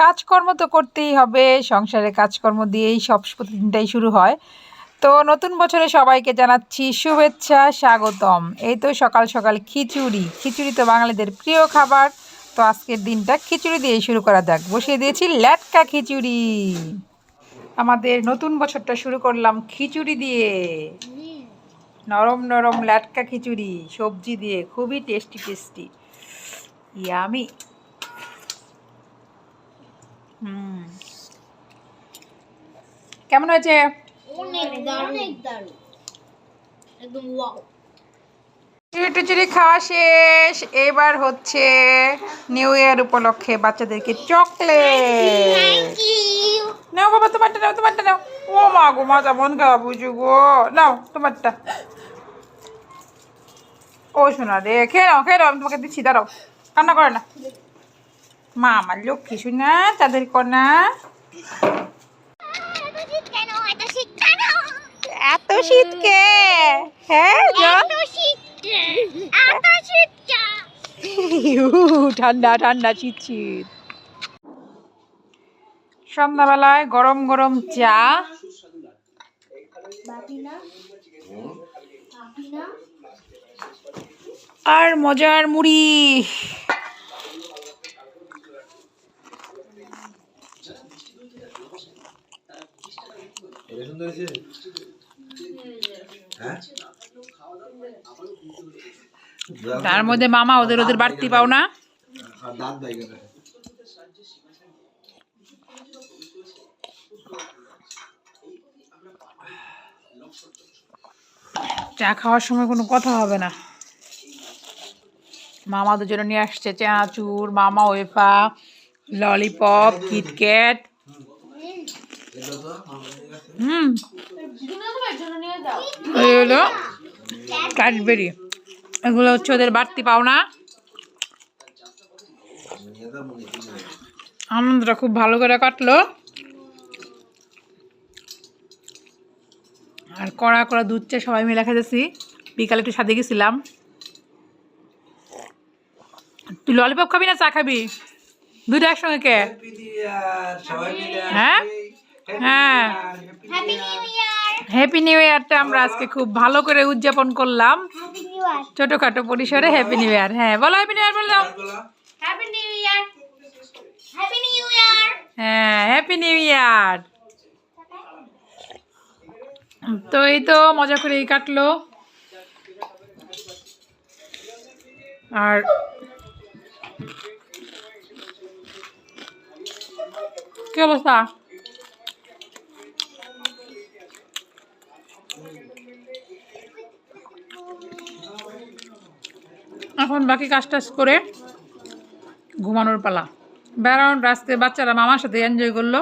কাজকর্ম তো করতেই হবে, সংসারে কাজকর্ম দিয়েই সব প্রতিদিনটাই শুরু হয়। তো নতুন বছরে সবাইকে জানাচ্ছি শুভেচ্ছা, স্বাগতম। এই তো সকাল সকাল খিচুড়ি। খিচুড়ি তো বাঙালিদের প্রিয় খাবার। তো আজকের দিনটা খিচুড়ি দিয়েই শুরু করা যাক। বসিয়ে দিয়েছি ল্যাটকা খিচুড়ি। আমাদের নতুন বছরটা শুরু করলাম খিচুড়ি দিয়ে। নরম নরম ল্যাটকা খিচুড়ি, সবজি দিয়ে, খুবই টেস্টি টেস্টি ইয়ামি। কেমন হয়েছে? অনেক দারুণ। একদম ওয়াও। খিচুড়ি খাওয়া শেষ। এবার হচ্ছে নিউ ইয়ার উপলক্ষে বাচ্চাদেরকে চকলেট। নাও বাবা তোমারটা নাও তোমারটা নাও। ও মা গো মা মন খাওয়া বুঝু গো। নাও তোমারটা। ও শোনা রে খেয়ে নাও খেয়ে নাও আমি তোমাকে দিচ্ছি দাঁড়াও। কান্না করে না। মা আমার লক্ষ্মী শোনা, তাদের কেন। এত শীতকে হ্যাঁ ঠান্ডা ঠান্ডা, শীত শীত। সন্ধ্যাবেলায় গরম গরম চা। আর মজার মুড়ি। সুন্দর হয়েছে? হ্যাঁ? তার মধ্যে মামা ওদের ওদের বাড়তি পাও না? কেন চা খাওয়ার সময় কোনো কথা হবে না। মামা দুজন নিয়ে আসছে চানাচুর মামা ওয়েফা ললিপপ কিটক্যাট। হুম। এই ক্যাডবেরি। এগুলো হচ্ছে ওদের বাড়তি পাওনা। আনন্দটা খুব ভালো করে কাটলো। আর কড়া কড়া দুধ চা সবাই মিলে খেতেছি। বিকালে একটু সাথে গেছিলাম। তুই ললিপপ খাবি না চা খাবি? দুইটা একসঙ্গে কে? হ্যাঁ? হ্যাঁ। হ্যাপি নিউ ইয়ারটা আমরা আজকে খুব ভালো করে উদযাপন করলাম। ছোটখাটো পরিসরে হ্যাপি নিউ ইয়ার হ্যাঁ বলো হ্যাপি নিউ ইয়ার বলে। দাও হ্যাঁ হ্যাপি নিউ ইয়ার তো এই তো মজা করেই কাটলো। আর কি অবস্থা? এখন বাকি কাজ টাজ করে ঘুমানোর পালা। বেড়ানোর রাস্তায় বাচ্চারা মামার সাথে এনজয় করল।